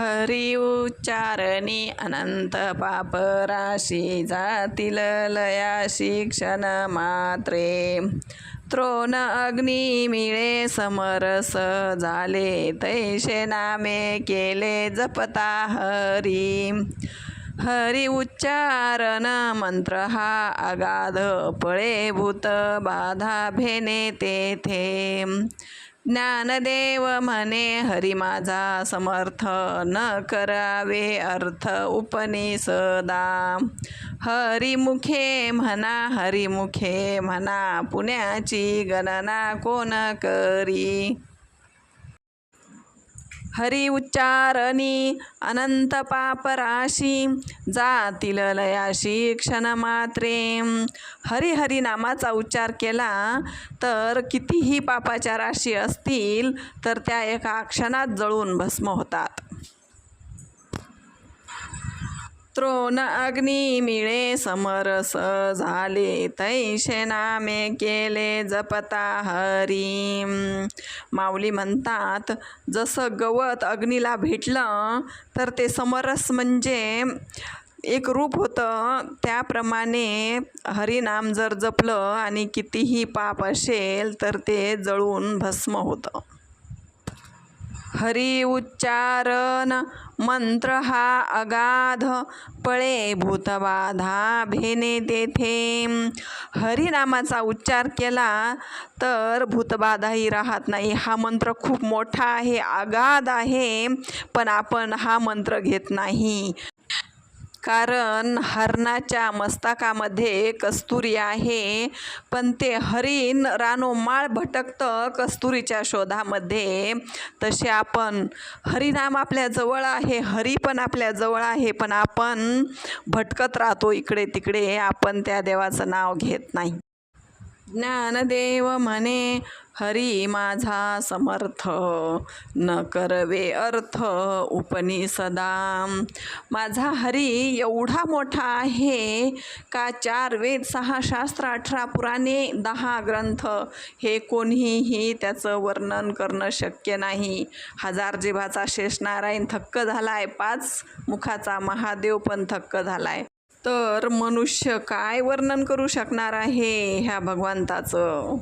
हरी उच्चारणी अनंत पाप राशी जातील लया शिक्षण मात्रे. त्रोण अग्नी मिळे समरस झाले तैसे नामे केले जपता हरी. हरी उच्चारण मंत्र हा अगाध पळे भूत बाधा भेने तेथे. ज्ञानदेव म्हणे हरी माझा समर्थ न करावे अर्थ उपनिषदा हरिमुखे म्हणा हरिमुखे म्हणा पुण्याची गणना कोण करी? हरी उच्चारणी अनंत पापराशी जातील लयाशी क्षण मात्रे हरी हरी नामाचा उच्चार केला तर कितीही पापाच्या राशी असतील तर त्या एका क्षणात जळून भस्म होतात. त्रोण अग्नी मिळे समरस झाले तैशे नामे केले जपता हरी माऊली म्हणतात जसं गवत अग्नीला भेटलं तर ते समरस म्हणजे एक रूप होतं. त्याप्रमाणे हरिनाम जर जपलं आणि कितीही पाप असेल तर ते जळून भस्म होतं. हरी उच्चारण मंत्र हा अगाध पळे भूतबाधा भेने तेथे हरिनामाचा उच्चार केला तर भूतबाधाही राहत नाही. हा मंत्र खूप मोठा आहे अगाध आहे पण आपण हा मंत्र घेत नाही. कारण हरणाच्या मस्तकामध्ये कस्तुरी आहे. पण ते हरिण रानोमाळ भटकतं कस्तुरीच्या शोधामध्ये. तसे आपण हरिनाम आपल्या जवळ आहे हरी पण आपल्या जवळ आहे पण आपण भटकत राहतो इकडे तिकडे. आपण त्या देवाचं नाव घेत नाही. ज्ञानदेव म्हणे हरी माझा समर्थ. न करवे अर्थ उपनिषदा. माझा हरी एवढा मोठा आहे का चार वेद सहा शास्त्र अठरा पुराणे दहा ग्रंथ? हे कोणीही त्याचं वर्णन करणं शक्य नाही. हजार जिभाचा शेषनारायण थक्क झालाय पाच मुखाचा महादेव पण थक्क झालाय. तर मनुष्य काय वर्णन करू शकणार आहे ह्या भगवंताचं?